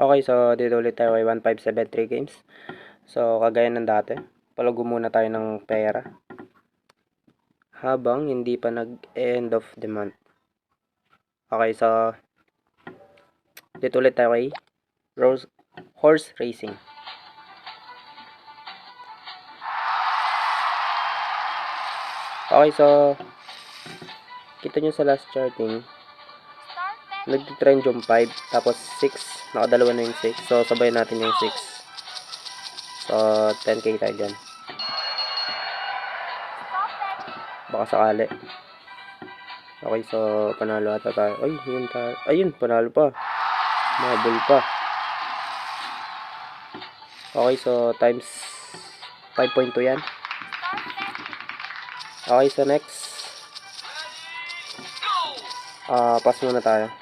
Okay, so dito ulit tayo kay 1573 games. So, kagaya ng dati, palago muna tayo ng pera. Habang hindi pa nag-end of the month. Okay, so dito ulit tayo kay Rose, Horse Racing. Okay, so kita nyo sa last charting, nag-trend yung 5, tapos 6, nakadalawa na yung 6. So, sabay natin yung 6. So, 10k tayo dyan. Baka sakali. Okay, so, panalo ata tayo. Ay, yun tayo. Ayun, panalo pa. Mabul pa. Okay, so, times 5.2 yan. Okay, so next. Ah, pass muna tayo.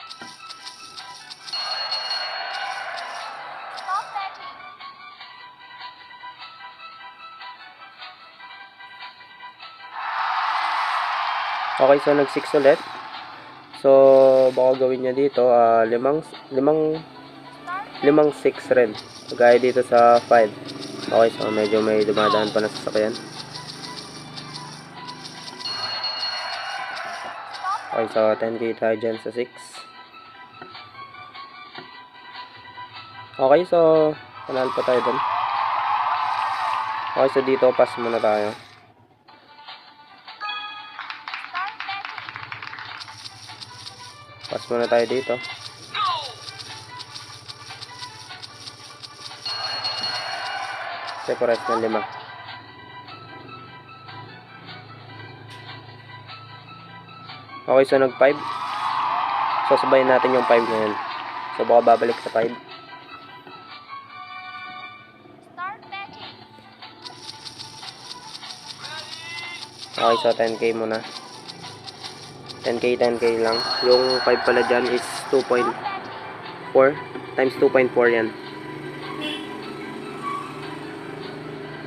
Okay, so nag 6 ulit. So, baka gawin niya dito, ah, limang, limang, limang 6 rin. Gaya dito sa 5. Okay, so medyo may dumadaan pa na sasakyan. Okay, so 10k tayo dyan sa 6. Okay, so panalo pa tayo dun. Okay, so dito pass muna tayo. Pass muna tayo dito. Separate ng lima. Okay, so nag 5. So sabayin natin yung 5 ngayon. So baka babalik sa 5. Okay, so 10k muna. 10k, 10k lang. Yung 5 pala dyan is 2.4 times 2.4 yan.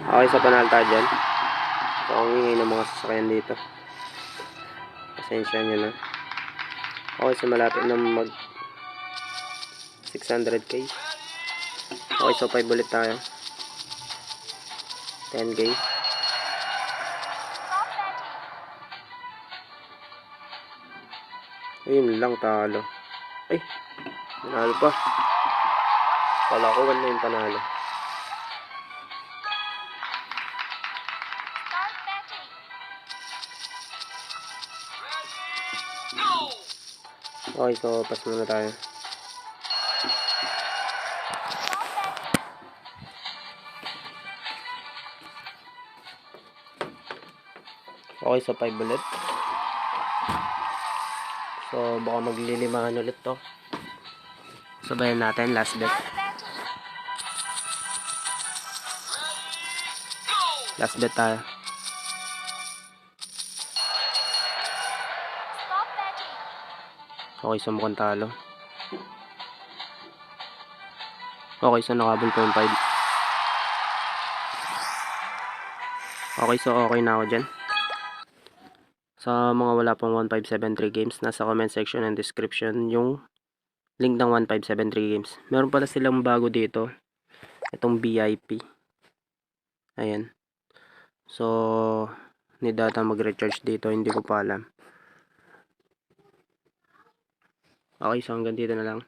Okay, so panalo tayo dyan. So, ang ingay ng mga sasakyan dito. Pasensya nyo na. Okay, so malapit na mag 600k. Okay, so 5 ulit tayo. 10k. Ayun lang, talo. Ay, panalo pa. Kala ko wala yung panalo. Okay, so pass muna tayo. Okay, so 5 ulit. So, baka maglilimahan ulit to. Sabayan natin, last bet. Last bet tayo. Okay, so mukhang talo. Okay, so nakabol pa yung 5. Okay, so okay na ako dyan. Sa mga wala pang 1573 games, nasa comment section and description yung link ng 1573 games. Meron pala silang bago dito. Itong VIP. Ayan. So, need data mag-recharge dito. Hindi ko pa alam. Okay, so hanggang dito na lang.